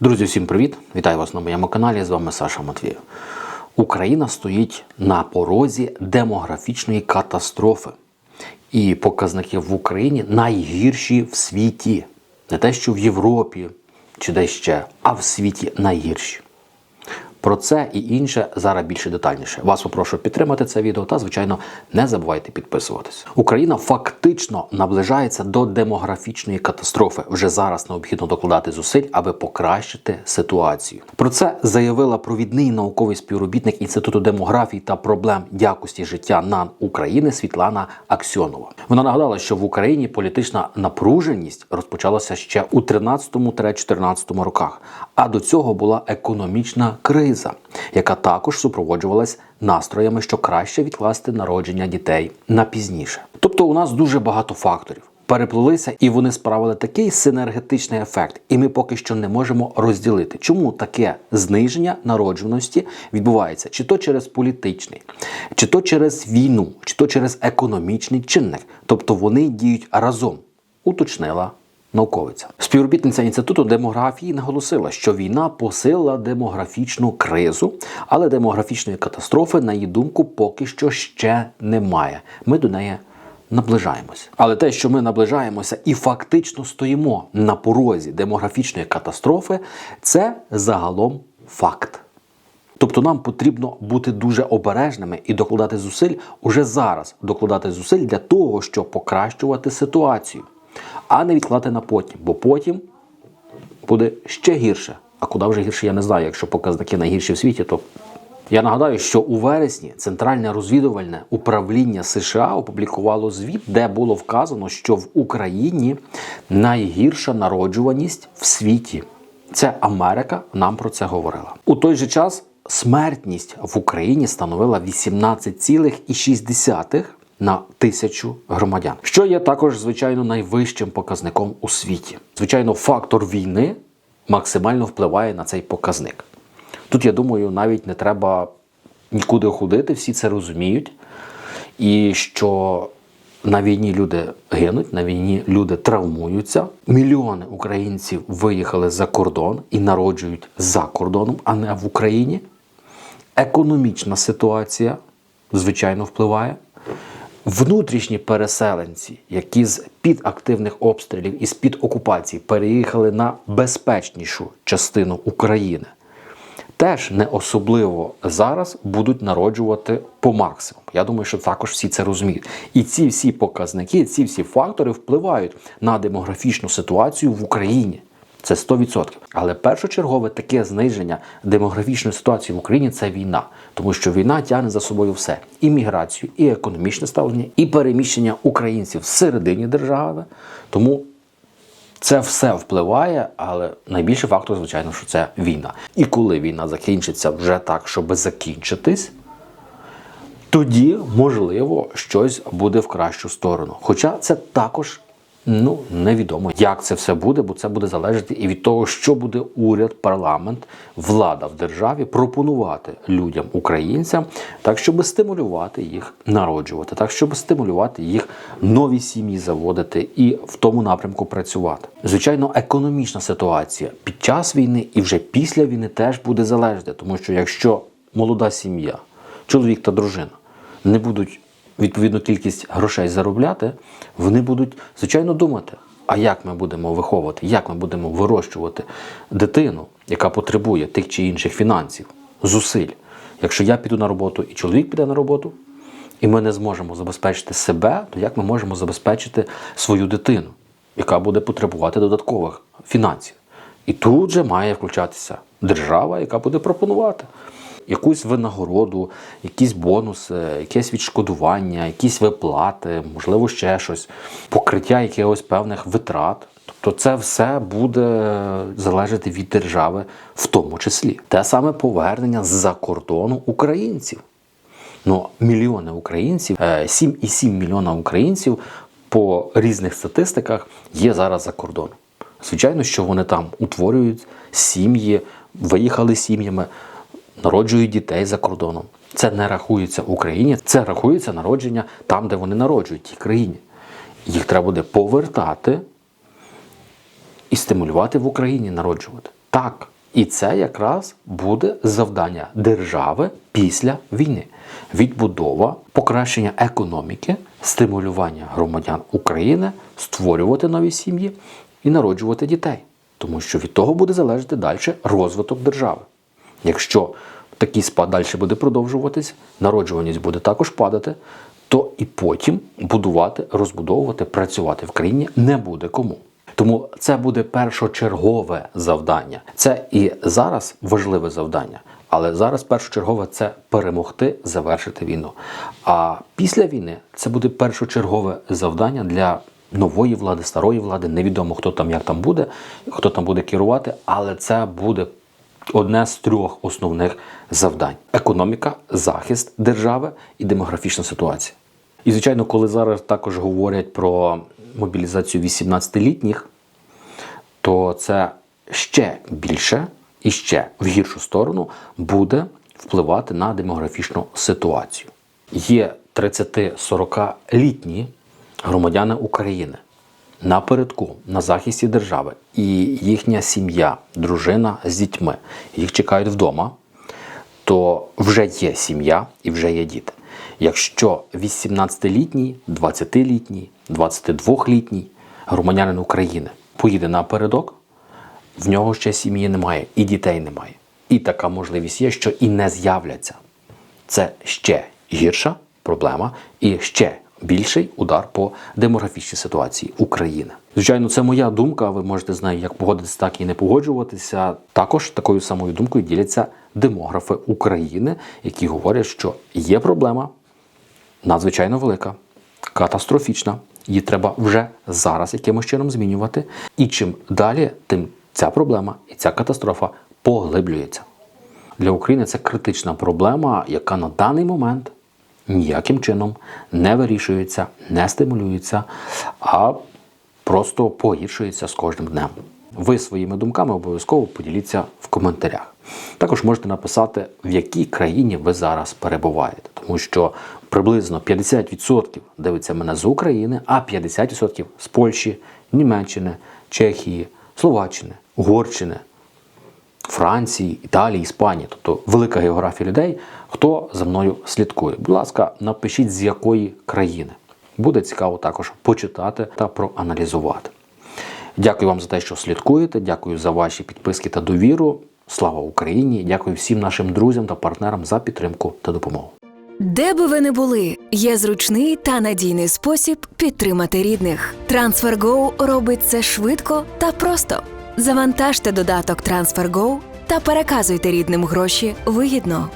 Друзі, всім привіт! Вітаю вас на моєму каналі. З вами Саша Матвієв. Україна стоїть на порозі демографічної катастрофи. І показники в Україні найгірші в світі. Не те, що в Європі чи десь ще, а в світі найгірші. Про це і інше зараз більше детальніше. Вас попрошу підтримати це відео та, звичайно, не забувайте підписуватись. Україна фактично наближається до демографічної катастрофи. Вже зараз необхідно докладати зусиль, аби покращити ситуацію. Про це заявила провідний науковий співробітник Інституту демографії та проблем якості життя НАН України Світлана Аксьонова. Вона нагадала, що в Україні політична напруженість розпочалася ще у 13-14 роках, а до цього була економічна криза, яка також супроводжувалась настроями, що краще відкласти народження дітей на пізніше. Тобто, у нас дуже багато факторів. Переплилися і вони справили такий синергетичний ефект, і ми поки що не можемо розділити, чому таке зниження народжуваності відбувається, чи то через політичний, чи то через війну, чи то через економічний чинник. Тобто вони діють разом, уточнила науковиця. Співробітниця інституту демографії наголосила, що війна посилила демографічну кризу, але демографічної катастрофи, на її думку, поки що ще немає. Ми до неї наближаємося. Але те, що ми наближаємося і фактично стоїмо на порозі демографічної катастрофи, це загалом факт. Тобто нам потрібно бути дуже обережними і докладати зусиль уже зараз, докладати зусиль для того, щоб покращувати ситуацію, а не відкладати на потім, бо потім буде ще гірше. А куди вже гірше, я не знаю. Якщо показники найгірші в світі, то я нагадаю, що у вересні Центральне розвідувальне управління США опублікувало звіт, де було вказано, що в Україні найгірша народжуваність в світі. Це Америка нам про це говорила. У той же час смертність в Україні становила 18,6 на тисячу громадян, що є також, звичайно, найвищим показником у світі. Звичайно, фактор війни максимально впливає на цей показник. Тут, я думаю, навіть не треба нікуди ходити, всі це розуміють. І що на війні люди гинуть, на війні люди травмуються. Мільйони українців виїхали за кордон і народжують за кордоном, а не в Україні. Економічна ситуація, звичайно, впливає. Внутрішні переселенці, які з під активних обстрілів і з під окупації переїхали на безпечнішу частину України, теж не особливо зараз будуть народжувати по максимуму. Я думаю, що також всі це розуміють. І ці всі показники, ці всі фактори впливають на демографічну ситуацію в Україні. Це 100%. Але першочергове таке зниження демографічної ситуації в Україні це війна, тому що війна тягне за собою все: і міграцію, і економічне ставлення, і переміщення українців всередині держави. Тому це все впливає, але найбільший фактор, звичайно, що це війна. І коли війна закінчиться вже так, щоб закінчитись, тоді, можливо, щось буде в кращу сторону. Хоча це також ну, невідомо, як це все буде, бо це буде залежати і від того, що буде уряд, парламент, влада в державі пропонувати людям, українцям, так, щоб стимулювати їх народжувати, так, щоб стимулювати їх нові сім'ї заводити і в тому напрямку працювати. Звичайно, економічна ситуація під час війни і вже після війни теж буде залежати, тому що якщо молода сім'я, чоловік та дружина не будуть відповідну кількість грошей заробляти, вони будуть, звичайно, думати, а як ми будемо виховувати, як ми будемо вирощувати дитину, яка потребує тих чи інших фінансів, зусиль. Якщо я піду на роботу і чоловік піде на роботу, і ми не зможемо забезпечити себе, то як ми можемо забезпечити свою дитину, яка буде потребувати додаткових фінансів? І тут же має включатися держава, яка буде пропонувати якусь винагороду, якісь бонуси, якесь відшкодування, якісь виплати, можливо, ще щось, покриття якихось певних витрат. Тобто це все буде залежати від держави, в тому числі. Те саме повернення з-за кордону українців. Ну, мільйони українців, е, 7,7 мільйона українців по різних статистиках є зараз за кордоном. Звичайно, що вони там утворюють сім'ї, виїхали сім'ями, народжують дітей за кордоном. Це не рахується в Україні, це рахується народження там, де вони народжують, в тій країні. Їх треба буде повертати і стимулювати в Україні народжувати. Так. І це якраз буде завдання держави після війни: відбудова, покращення економіки, стимулювання громадян України, створювати нові сім'ї і народжувати дітей. Тому що від того буде залежати далі розвиток держави. Якщо такий спад далі буде продовжуватись, народжуваність буде також падати, то і потім будувати, розбудовувати, працювати в країні не буде кому. Тому це буде першочергове завдання. Це і зараз важливе завдання. Але зараз першочергове це перемогти, завершити війну. А після війни це буде першочергове завдання для нової влади, старої влади. Невідомо хто там як там буде, хто там буде керувати, але це буде одне з трьох основних завдань: економіка, захист держави і демографічна ситуація. І, звичайно, коли зараз також говорять про мобілізацію 18-літніх, то це ще більше і ще в гіршу сторону буде впливати на демографічну ситуацію. Є 30-40-літні громадяни України напередку, на захисті держави, і їхня сім'я, дружина з дітьми, їх чекають вдома, то вже є сім'я і вже є діти. Якщо 18-літній, 20-літній, 22-літній громадянин України поїде напередок, в нього ще сім'ї немає і дітей немає. І така можливість є, що і не з'являться. Це ще гірша проблема і ще більший удар по демографічній ситуації України. Звичайно, це моя думка. Ви можете з нею як погодитися, так і не погоджуватися. Також такою самою думкою діляться демографи України, які говорять, що є проблема надзвичайно велика, катастрофічна. Її треба вже зараз якимось чином змінювати. І чим далі, тим ця проблема і ця катастрофа поглиблюється. Для України це критична проблема, яка на даний момент ніяким чином не вирішується, не стимулюється, а просто погіршується з кожним днем. Ви своїми думками обов'язково поділіться в коментарях. Також можете написати, в якій країні ви зараз перебуваєте, тому що приблизно 50% дивиться мене з України, а 50% з Польщі, Німеччини, Чехії, Словаччини, Угорщини, Франції, Італії, Іспанії, тобто велика географія людей, хто за мною слідкує. Будь ласка, напишіть з якої країни. Буде цікаво також почитати та проаналізувати. Дякую вам за те, що слідкуєте. Дякую за ваші підписки та довіру. Слава Україні! Дякую всім нашим друзям та партнерам за підтримку та допомогу. Де би ви не були, є зручний та надійний спосіб підтримати рідних. TransferGo робить це швидко та просто. Завантажте додаток TransferGo та переказуйте рідним гроші вигідно.